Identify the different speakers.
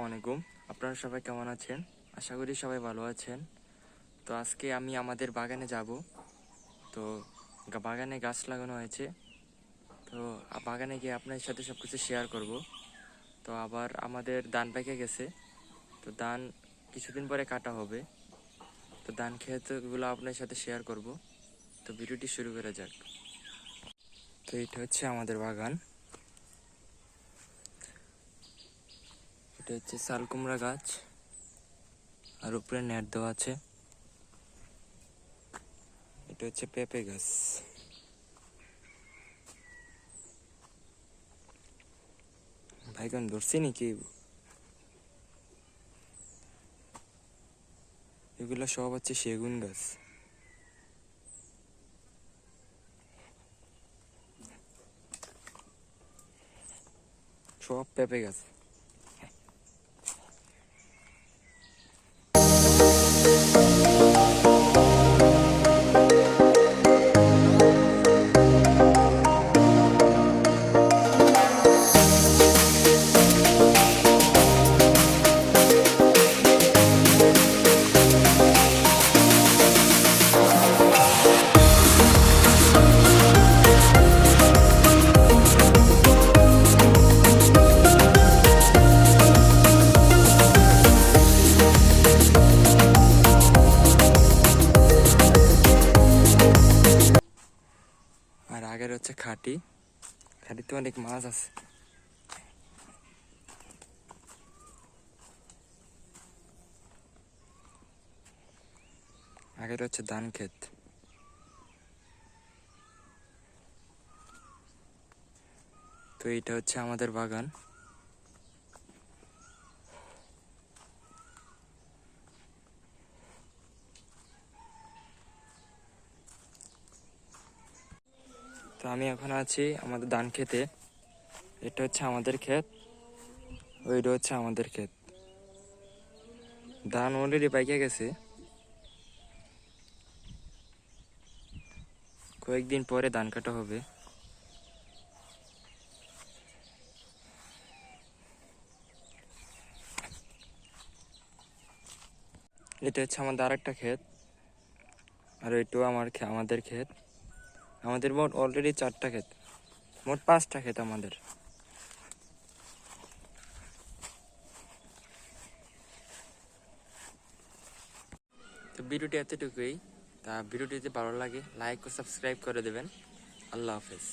Speaker 1: আসসালামু আলাইকুম। আপনারা সবাই কেমন আছেন? আশা করি সবাই ভালো আছেন। তো আজকে আমি আমাদের বাগানে যাব। তো বাগানে গাছ লাগানো হয়েছে। তো বাগানে গিয়ে আপনার সাথে সব কিছু শেয়ার করব। তো আবার আমাদের ধান পেকে গেছে। তো ধান কিছুদিন পরে কাটা হবে। তো ধান ক্ষেতগুলো আপনার সাথে শেয়ার করব। তো ভিডিওটি শুরু করা যাক। তো এটা হচ্ছে আমাদের বাগান। এটা হচ্ছে শাল কুমড়া গাছ। আর উপরে নেট দেওয়া আছে। এটা হচ্ছে পেঁপে গাছ। ভাইগান ধরছি নাকি? এগুলো সব হচ্ছে সেগুন গাছ। সব পেঁপে গাছ। আগের হচ্ছে খাটি। খাটিতে অনেক মাছ আছে। আগের হচ্ছে ধান ক্ষেত। তো এইটা হচ্ছে আমাদের বাগান। তো আমি এখন আছি আমাদের ধান খেতে। এটা হচ্ছে আমাদের ক্ষেত। ওইটা হচ্ছে আমাদের ক্ষেত। ধান অলরেডি পাইকে গেছে। কয়েকদিন পরে ধান কাটা হবে। এটা হচ্ছে আমাদের আরেকটা ক্ষেত। আর এটাও আমার আমাদের ক্ষেত। আমাদের মোট অলরেডি চারটা ক্ষেত। মোট পাঁচটা ক্ষেত আমাদের। তো ভিডিওটি এতটুকুই। তা ভিডিওটি যদি ভালো লাগে লাইক ও সাবস্ক্রাইব করে দেবেন। আল্লাহ হাফেজ।